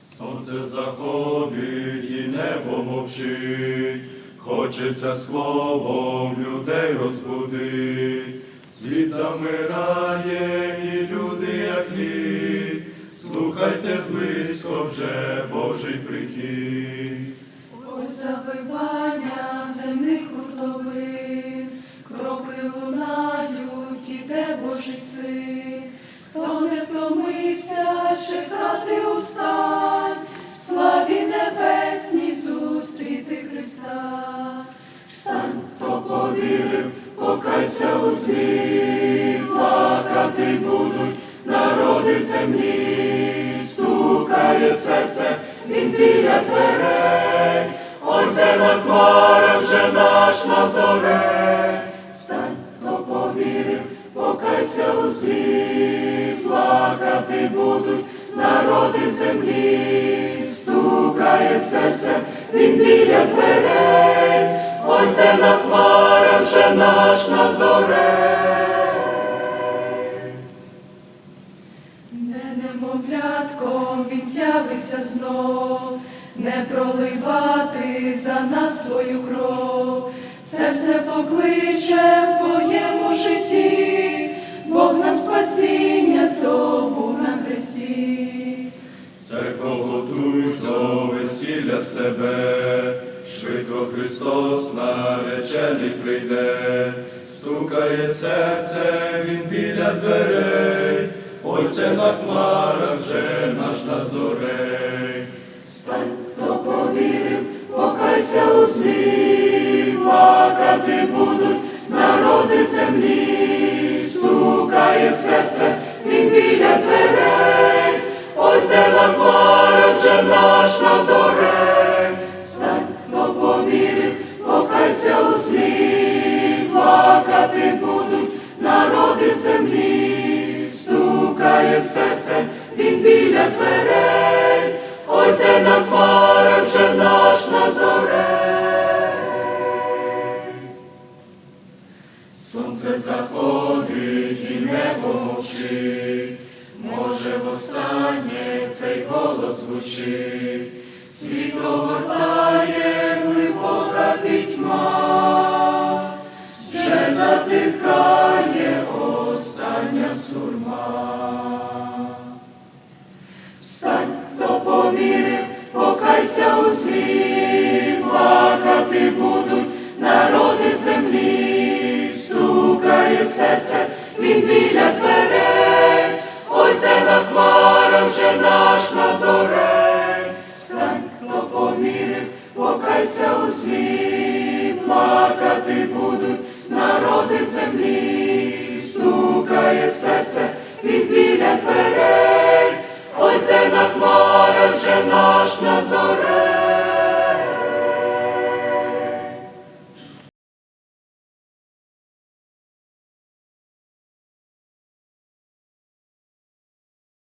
Сонце заходить і небо мовчить, хочеться словом людей розбудить. Світ замирає, і люди, як лід, слухайте близько вже Божий прихід. Ось завивання земних хуртовин, кроки лунають, іде Божий син, хто не втомився чекати устань, славі небесній зустріти Христа. Встань, хто повірив, покайся у злі, плакати будуть народи землі, стукає серце, він біля дверей, ось де на хмара вже наш назоре. Покайся у злі, плакати будуть народи землі, стукає серце, він біля дверей, ось де на хмара вже наш назоре. Не немовлятком він з'явиться знов, не проливати за нас свою кров, серце покличе в твоєму весілля себе, швидко Христос наречений прийде, стукає серце, він біля дверей, ось де на хмара вже наш назорей. Стань, хто повірив, покайся у злі, плакати будуть народи землі, стукає серце, покайся у плакати будуть. Народи землі, стукає серце, він біля дверей, ось де на хмара вже наш назоре. Сонце заходить і небо мовчить, може востаннє цей голос звучить, світло гортає глибока пітьма, вже затихає остання сурма. Встань, хто повірив, покайся у злі, плакати будуть народи землі, стукає серце, він біля дверей, покайся у злі, плакати будуть народи землі, стукає серце, від біля дверей.